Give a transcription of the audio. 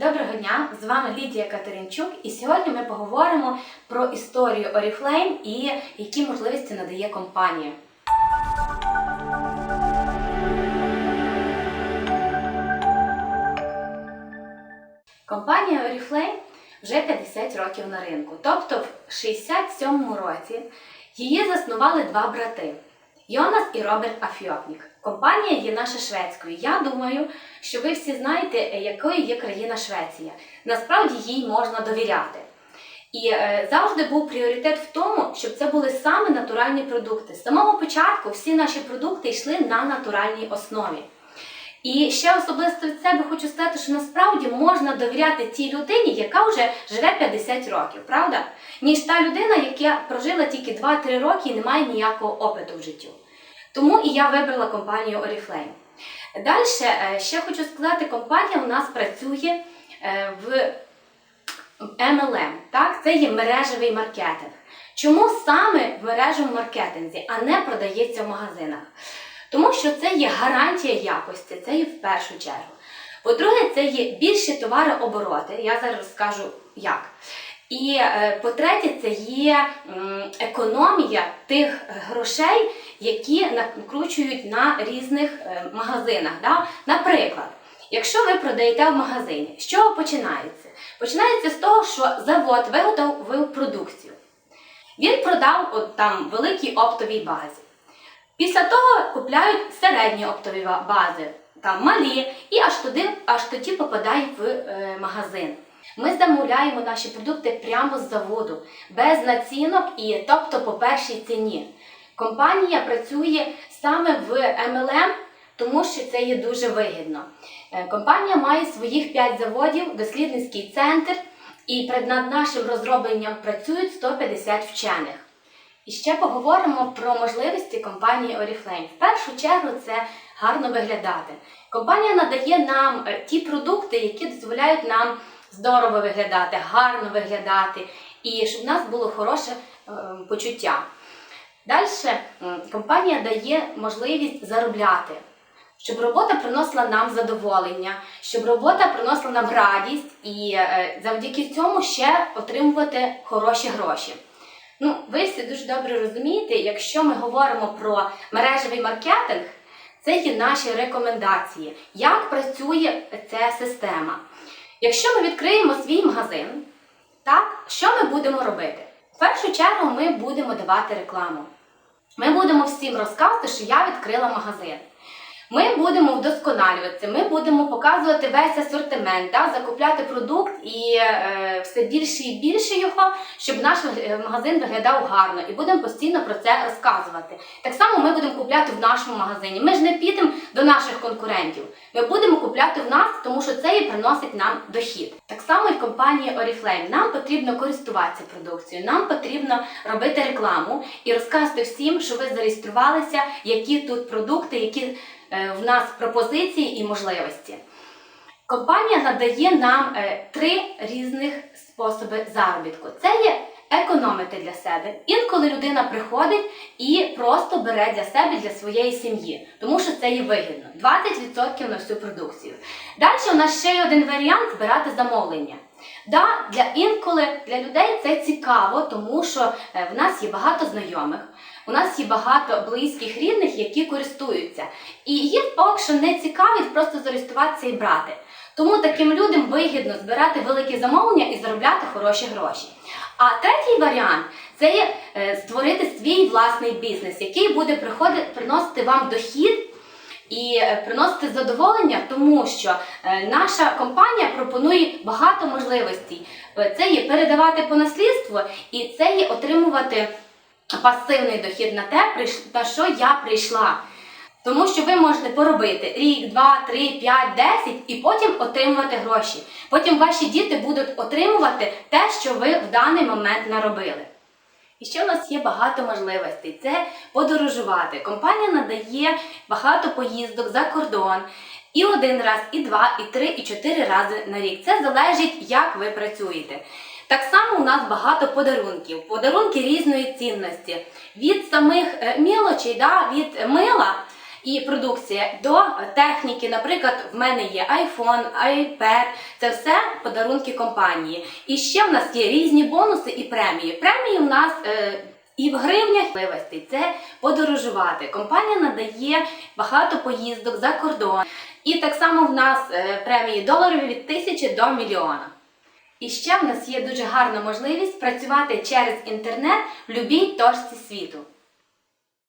Доброго дня! З вами Лідія Катеринчук, і сьогодні ми поговоримо про історію Oriflame і які можливості надає компанія. Компанія Oriflame вже 50 років на ринку. Тобто в 67-му році її заснували два брати Йонас і Роберт Афіопнік. Компанія є наша шведською. Я думаю, що ви всі знаєте, е, якою є країна Швеція. Насправді їй можна довіряти. І е, завжди був пріоритет в тому, щоб це були саме натуральні продукти. З самого початку всі наші продукти йшли на натуральній основі. І ще особисто від себе хочу сказати, що насправді можна довіряти тій людині, яка вже живе 50 років, правда? Ніж та людина, яка прожила тільки 2-3 роки і не має ніякого опиту в життю. Тому і я вибрала компанію Oriflame. Далі е, ще хочу сказати, компанія у нас працює е, в MLM, так? це є мережевий маркетинг. Чому саме в мережевому маркетинзі, а не продається в магазинах? Тому що це є гарантія якості, це є в першу чергу. По-друге, це є більші товарообороти, я зараз скажу як. І е, по-третє, це є економія тих грошей, які накручують на різних е, магазинах. Да? Наприклад, якщо ви продаєте в магазині, чого починається? Починається з того, що завод виготовив продукцію. Він продав от, там великій оптовій базі. Після того купляють середні оптові бази, там малі, і аж туди, аж тоді попадають в е, магазин. Ми замовляємо наші продукти прямо з заводу, без націнок і тобто по першій ціні. Компанія працює саме в MLM, тому що це є дуже вигідно. Е, Компанія має своїх 5 заводів, дослідницький центр, і перед нашим розробленням працюють 150 вчених. І ще поговоримо про можливості компанії Oriflame. В першу чергу це гарно виглядати. Компанія надає нам е, ті продукти, які дозволяють нам здорово виглядати, гарно виглядати, і щоб в нас було хороше е, почуття. Далі компанія дає можливість заробляти, щоб робота приносила нам задоволення, щоб робота приносила нам радість і е, завдяки цьому ще отримувати хороші гроші. Ну, ви всі дуже добре розумієте, якщо ми говоримо про мережевий маркетинг, це є наші рекомендації, як працює ця система. Якщо ми відкриємо свій магазин, так, що ми будемо робити? В першу чергу ми будемо давати рекламу. Ми будемо всім розказувати, що я відкрила магазин. Ми будемо вдосконалюватися, ми будемо показувати весь асортимент, да, закупляти продукт і е, все більше і більше його, щоб наш е, магазин виглядав гарно, і будемо постійно про це розказувати. Так само ми будемо купляти в нашому магазині. Ми ж не підемо до наших конкурентів. Ми будемо купляти в нас, тому що це і приносить нам дохід. Так само і в компанії Oriflame. Нам потрібно користуватися продукцією, нам потрібно робити рекламу і розказувати всім, що ви зареєструвалися, які тут продукти, які в нас пропозиції і можливості. Компанія надає нам е, три різних способи заробітку. Це є економити для себе. Інколи людина приходить і просто бере для себе для своєї сім'ї, тому що це є вигідно. 20% на всю продукцію. Далі у нас ще є один варіант збирати замовлення. Да, для інколи для людей це цікаво, тому що е, в нас є багато знайомих, у нас є багато близьких рідних, які користуються. І їм поки що не цікавить просто зареєструватися і брати. Тому таким людям вигідно збирати великі замовлення і заробляти хороші гроші. А третій варіант це є е, створити свій власний бізнес, який буде приходити, приносити вам дохід і е, приносити задоволення, тому що е, наша компанія пропонує багато можливостей. Це є передавати по наслідству, і це є отримувати пасивний дохід на те, на що я прийшла. Тому що ви можете поробити рік, два, три, п'ять, десять і потім отримувати гроші. Потім ваші діти будуть отримувати те, що ви в даний момент наробили. І ще у нас є багато можливостей. Це подорожувати. Компанія надає багато поїздок за кордон. І один раз, і два, і три, і чотири рази на рік. Це залежить, як ви працюєте. Так само у нас багато подарунків, подарунки різної цінності. Від самих е, мілочей, да, від мила і продукція до техніки. Наприклад, в мене є iPhone, iPad, це все подарунки компанії. І ще в нас є різні бонуси і премії. Премії в нас е, і в гривнях можливостей це подорожувати. Компанія надає багато поїздок за кордон. І так само в нас е, премії доларові від тисячі до мільйона. І ще в нас є дуже гарна можливість працювати через інтернет в будь-якій точці світу.